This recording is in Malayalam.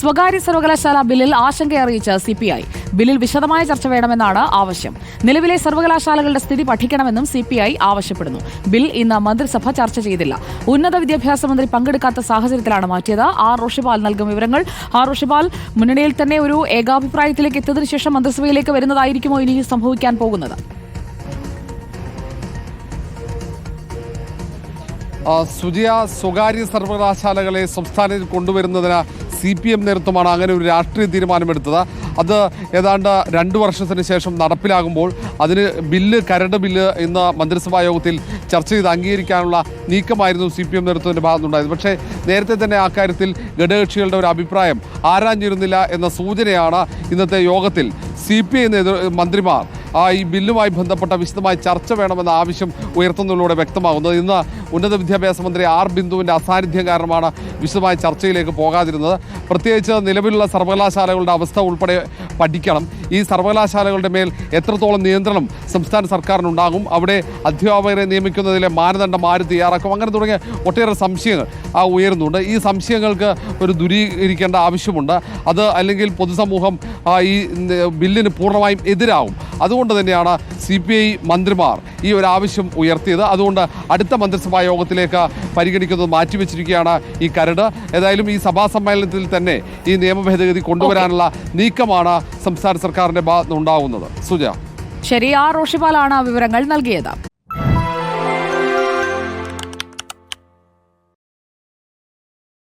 സ്വകാര്യ സർവകലാശാല ബില്ലിൽ ആശങ്ക അറിയിച്ച സി പി ഐ. ബില്ലിൽ വിശദമായ ചർച്ച വേണമെന്നാണ് ആവശ്യം. നിലവിലെ സർവകലാശാലകളുടെ സ്ഥിതി പഠിക്കണമെന്നും സി പി ഐ ആവശ്യപ്പെടുന്നു. ബിൽ ഇന്ന് മന്ത്രിസഭ ചർച്ച ചെയ്തില്ല. ഉന്നത വിദ്യാഭ്യാസ മന്ത്രി പങ്കെടുക്കാത്ത സാഹചര്യത്തിലാണ് മാറ്റിയത്. ആർ. ഋഷിപാൽ നൽകും വിവരങ്ങൾ. ആർ. ഋഷിപാൽ മുന്നണിയിൽ തന്നെ ഒരു ഏകാഭിപ്രായത്തിലേക്ക് എത്തിയതിനു ശേഷം മന്ത്രിസഭയിലേക്ക് വരുന്നതായിരിക്കുമോ ഇനി സംഭവിക്കാൻ പോകുന്നത്? സുജയ സ്വകാര്യ സർവകലാശാലകളെ സംസ്ഥാനത്തിൽ കൊണ്ടുവരുന്നതിന് സി പി എം നേതൃത്വമാണ് അങ്ങനെ ഒരു രാഷ്ട്രീയ തീരുമാനമെടുത്തത്. അത് ഏതാണ്ട് രണ്ട് വർഷത്തിന് ശേഷം നടപ്പിലാകുമ്പോൾ അതിന് ബില്ല് കരട് ബില്ല് ഇന്ന് മന്ത്രിസഭാ യോഗത്തിൽ ചർച്ച ചെയ്ത് അംഗീകരിക്കാനുള്ള നീക്കമായിരുന്നു സി പി എം നേതൃത്വത്തിന്റെ ഭാഗത്തുണ്ടായത് പക്ഷേ നേരത്തെ തന്നെ ആ കാര്യത്തിൽ ഘടകകക്ഷികളുടെ ഒരു അഭിപ്രായം ആരാഞ്ഞിരുന്നില്ല എന്ന സൂചനയാണ് ഇന്നത്തെ യോഗത്തിൽ. സി പി ഐ നേതൃ മന്ത്രിമാർ ഈ ബില്ലുമായി ബന്ധപ്പെട്ട വിശദമായ ചർച്ച വേണമെന്ന ആവശ്യം ഉയർത്തുന്നതിലൂടെ വ്യക്തമാകുന്നത്. ഇന്ന് ഉന്നത വിദ്യാഭ്യാസ മന്ത്രി ആർ ബിന്ദുവിന്റെ അസാന്നിധ്യം കാരണമാണ് വിശദമായ ചർച്ചയിലേക്ക് പോകാതിരുന്നത്. പ്രത്യേകിച്ച് നിലവിലുള്ള സർവകലാശാലകളുടെ അവസ്ഥ ഉൾപ്പെടെ പഠിക്കണം. ഈ സർവകലാശാലകളുടെ മേൽ എത്രത്തോളം നിയന്ത്രണം സംസ്ഥാന സർക്കാരിനുണ്ടാകും അവിടെ അധ്യാപകരെ നിയമിക്കുന്നതിലെ മാനദണ്ഡം ആര് തയ്യാറാക്കും അങ്ങനെ തുടങ്ങിയ ഒട്ടേറെ സംശയങ്ങൾ ആ ഉയരുന്നുണ്ട്. ഈ സംശയങ്ങൾക്ക് ഒരു ദുരീകരിക്കേണ്ട ആവശ്യമുണ്ട്. അത് അല്ലെങ്കിൽ പൊതുസമൂഹം ഈ ബില്ലിന് പൂർണമായും എതിരാകും അതുകൊണ്ട് തന്നെയാണ് സി മന്ത്രിമാർ ഈ ഒരു ആവശ്യം ഉയർത്തിയത്. അതുകൊണ്ട് അടുത്ത മന്ത്രിസഭാ യോഗത്തിലേക്ക് പരിഗണിക്കുന്നത് മാറ്റിവെച്ചിരിക്കുകയാണ് ഈ കരട്. ഏതായാലും ഈ സഭാ സമ്മേളനത്തിൽ തന്നെ ഈ നിയമ ഭേദഗതി കൊണ്ടുവരാനുള്ള നീക്കമാണ് സംസ്ഥാന സർക്കാരിന്റെ ഭാഗത്തുനിന്നുണ്ടാകുന്നത് സുജ. ശരി ആ റോഷിപാലാണ് വിവരങ്ങൾ നൽകിയത്.